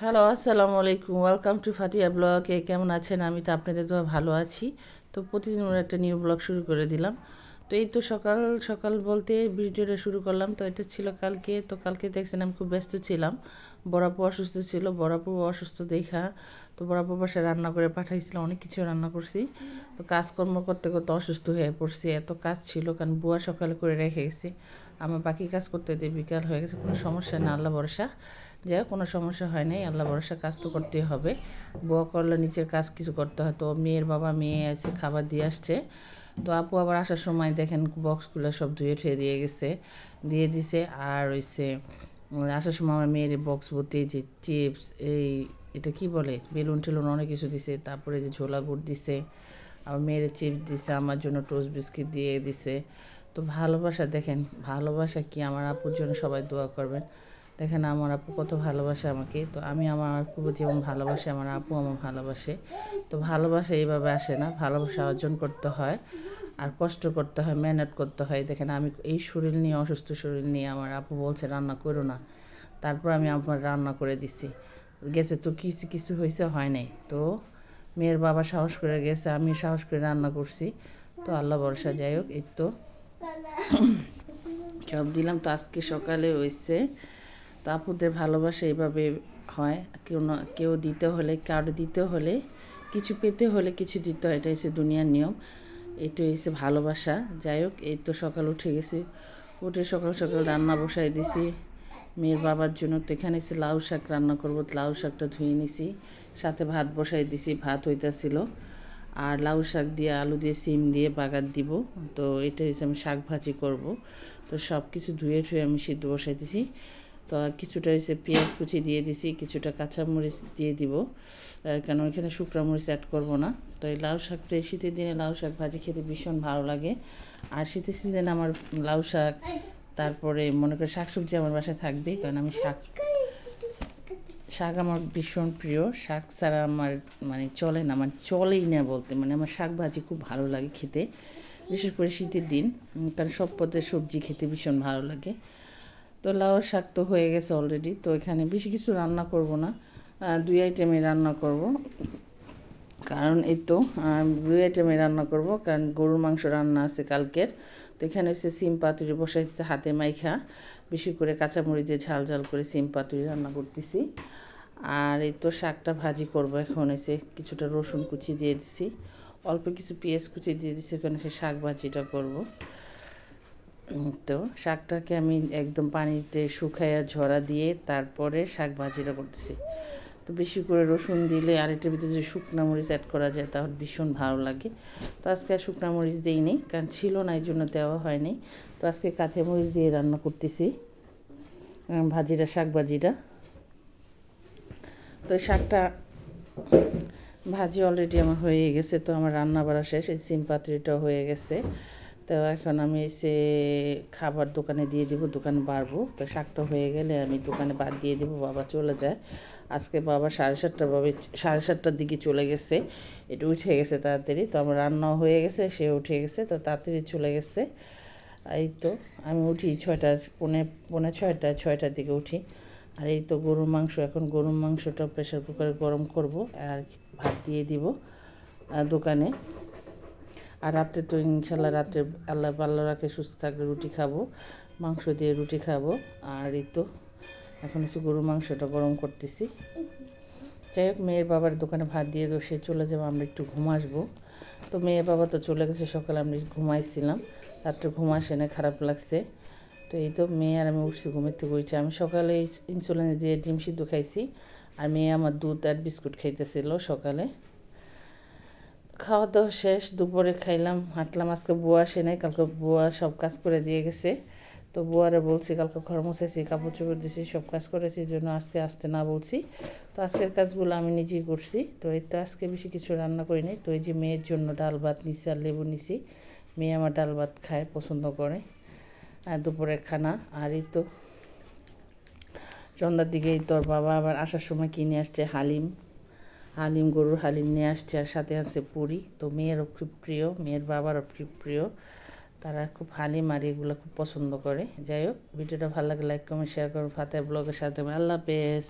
Hello, আসসালামু আলাইকুম। Welcome to ফাটিয়া ব্লগে। কেমন আছেন? আমি তো আপনাদের তো ভালো আছি। তো প্রতিদিন একটা নিউ ব্লগ শুরু করে দিলাম। তো এই তো সকাল সকাল বলতে ভিডিওটা শুরু করলাম। তো এটা ছিল কালকে। তো কালকে দেখছেন আমি খুব ব্যস্ত ছিলাম। বড়াপু অসুস্থ ছিল। বড়াপু অসুস্থ দেখা। তো বড়াপু বাসায় রান্না করে পাঠাইছিলাম। অনেক কিছু রান্না করছি। তো কাজকর্ম করতে করতে অসুস্থ হয়ে পড়ছি। এত কাজ ছিল কারণ বুয়া সকালে করে রেখে গেছি। আমার বাকি কাজ করতে দিয়ে বিকাল হয়ে গেছে, কোনো সমস্যা না আল্লাহ ভরসা। যাই কোনো সমস্যা হয় নাই, আল্লাহ ভরসা, কাজ তো করতেই হবে। বুয়া করলে নিচের কাজ কিছু করতে হয়। তো মেয়ের বাবা মেয়ে আছে, খাবার দিয়ে আসছে। তো আপু আবার আসার সময় দেখেন বক্সগুলো সব ধুয়ে ঠুয়ে দিয়ে গেছে, দিয়ে দিছে। আর হইছে, আসার সময় আমার মেয়ের বক্স ভর্তি যে চিপস এই, এটা কি বলে? বেলুন টেলুন অনেক কিছু দিছে। তারপরে যে ঝোলা গুড় দিছে আমার মেয়ের চিপস দিছে, আমার জন্য টোস্ট বিস্কিট দিয়ে দিছে। তো ভালোবাসা, দেখেন, ভালোবাসা কি? আমার আপুর জন্য সবাই দোয়া করবেন। দেখেন, আমার আপু কত ভালোবাসে আমাকে। তো আমি আমার আপু যেমন ভালোবাসে, আমার আপু আমার ভালোবাসে। তো ভালোবাসা এইভাবে আসে না। ভালোবাসা অর্জন করতে হয় আর কষ্ট করতে হয়, মেহনত করতে হয়। দেখেন, আমি এই শরীর নিয়ে, অসুস্থ শরীর নিয়ে আমার আপু বলছে, রান্না করো না। তারপর আমি আমার রান্না করে দিছি। গেছে তো কিছু কিছু হয়েছে, হয় নাই। তো মেয়ের বাবা সাহস করে গেছে আমি সাহস করে রান্না করছি। তো আল্লাহ ভরসা, যাই হোক, এই তো। সব দিলাম তো আজকে সকালে হয়েছে। তো আপুদের ভালোবাসা এইভাবে হয়। কেউ কেউ দিতে হলে, কারও দিতে হলে, কিছু পেতে হলে কিছু দিতে হয়। এটা হচ্ছে দুনিয়ার নিয়ম। এটা হচ্ছে ভালোবাসা। যাই হোক, এই তো সকাল উঠে গেছি। উঠে সকাল সকাল রান্না বসাই দিছি। মেয়ের বাবার জন্য তো এখানে এসে লাউ শাক রান্না করব। লাউ শাকটা ধুয়ে নিছি। সাথে ভাত বসাই দিছি। ভাত হইতাছিল। আর লাউ শাক দিয়ে আলু দিয়ে সিম দিয়ে বাগার দিব। তো এটা হচ্ছে আমি শাক ভাজি করব। তো সব কিছু ধুয়ে ধুয়ে আমি সিদ্ধ বসাই দিছি তো কিছুটা হচ্ছে পেঁয়াজ কুচি দিয়ে দিছি, কিছুটা কাঁচামরিচ দিয়ে দিব। কেন এখানে শুকনো মরিচ অ্যাড করব না। তো এই লাউ শাকটা শীতের দিনে লাউ শাক ভাজি খেতে ভীষণ ভালো লাগে। আর শীতের সিজনে আমার লাউ শাক, তারপরে মনে করি শাকসবজি আমার বাসায় থাকবেই, কারণ আমি শাক শাক আমার ভীষণ প্রিয়। শাক ছাড়া আমার মানে চলে না মানে চলেই না বলতে। মানে আমার শাক ভাজি খুব ভালো লাগে খেতে, বিশেষ করে শীতের দিন। কারণ সব পদের সবজি খেতে ভীষণ ভালো লাগে। তো লাউ শাক তো হয়ে গেছে অলরেডি তো এখানে বেশি কিছু রান্না করব না। দুই আইটেমে রান্না করব। কারণ এই তো দুই আইটেমে রান্না করব। কারণ গরুর মাংস রান্না আছে কালকের। তো এখানে হচ্ছে সিম পাতুরি বসাইতে হাতে মাইখা। বেশি করে কাঁচামরিচে ঝাল ঝাল করে সিম পাতুরি রান্না করতেছি। আর এই তো শাকটা ভাজি করব এখন এসে কিছুটা রসুন কুচি দিয়ে দিছি। অল্প কিছু পেঁয়াজ কুচি দিয়ে দিছি ওখানে সে শাক ভাজিটা করব। তো শাকটাকে আমি একদম পানিতে শুকাইয়া ঝরা দিয়ে তারপরে শাক ভাজিটা করতেছি। তো বেশি করে রসুন দিলে আর এটার ভিতরে যদি শুকনো মরিচ অ্যাড করা যায় তাহলে ভীষণ ভালো লাগে। তো আজকে আর শুকনো মরিচ দিইনি, কারণ ছিল না এই জন্য দেওয়া হয়নি। তো আজকে কাঁচা মরিচ দিয়ে রান্না করতেছি ভাজিটা, শাক ভাজিটা। তো শাকটা ভাজি অলরেডি আমার হয়ে গেছে, তো আমার রান্না বাড়া শেষ, এই সিম পাতুরিটাও হয়ে গেছে। তো এখন আমি এসে খাবার দোকানে দিয়ে দিব, দোকানে বাড়বো। তো শাকটা হয়ে গেলে আমি দোকানে বাদ দিয়ে দেবো, বাবা চলে যায়। আজকে বাবা সাড়ে সাতটা বাবা সাড়ে সাতটার দিকে চলে গেছে। এটা উঠে গেছে তাড়াতাড়ি। তো আমার রান্নাও হয়ে গেছে, সে উঠে গেছে, তো তাড়াতাড়ি চলে গেছে। এই তো আমি উঠি ছয়টা, পৌনে পৌনে ছয়টা, ছয়টার দিকে উঠি। আর এই তো গরুর মাংস, এখন গরুর মাংসটা প্রেশার কুকারে গরম করব আর ভাত দিয়ে দিব দোকানে। আর রাত্রে তো ইনশাল্লাহ রাত্রে আল্লাহ আল্লাহ রাখে, সুস্থ থাকলে রুটি খাব, মাংস দিয়ে রুটি খাব। আর এই তো এখন হচ্ছে গরুর মাংসটা গরম করতেছি। যাই হোক, মেয়ের বাবার দোকানে ভাত দিয়ে তো সে চলে যাব, আমরা একটু ঘুম আসব। তো মেয়ের বাবা তো চলে গেছে, সকালে আমি ঘুমাইছিলাম। রাত্রে ঘুম আসে না খারাপ লাগছে। তো এই তো মেয়ে আর আমি উঠছি ঘুমের থেকে উঠছি আমি সকালে ইনসুলিন দিয়ে ডিম সিদ্ধ খাইছি। আর মেয়ে আমার দুধ আর বিস্কুট খাইতেছিল সকালে। খাওয়া দাওয়া শেষ, দুপুরে খাইলাম, হাঁটলাম, আজকে বুয়া আসে নাই, কালকে বুয়া সব কাজ করে দিয়ে গেছে। তো বুয়ারে বলছি, কালকে ঘর মুছেছি কাপড় চোপড় দিয়েছি সব কাজ করেছি জন্য আজকে আসতে না বলছি। তো আজকের কাজগুলো আমি নিজেই করছি। তো এই তো আজকে বেশি কিছু রান্না করিনি তো এই যে মেয়ের জন্য ডাল ভাত নিছি আর লেবু নিছি। মেয়ে আমার ডাল ভাত খায়, পছন্দ করে। আর দুপুরের খানা। আর এই তো সন্ধ্যার দিকে তোর বাবা আবার আসার সময় কিনে আসছে হালিম। হালিম গরুর হালিম নিয়ে আসছে আর সাথে আছে পুরি তো মেয়েরও খুব প্রিয়, মেয়ের বাবারও খুব প্রিয়। তারা খুব হালিম আর এগুলো খুব পছন্দ করে। যাই হোক, ভিডিওটা ভালো লাগে লাইক কমেন্ট শেয়ার করুন ফাতে ব্লগের সাথে আল্লাহ হাফেজ।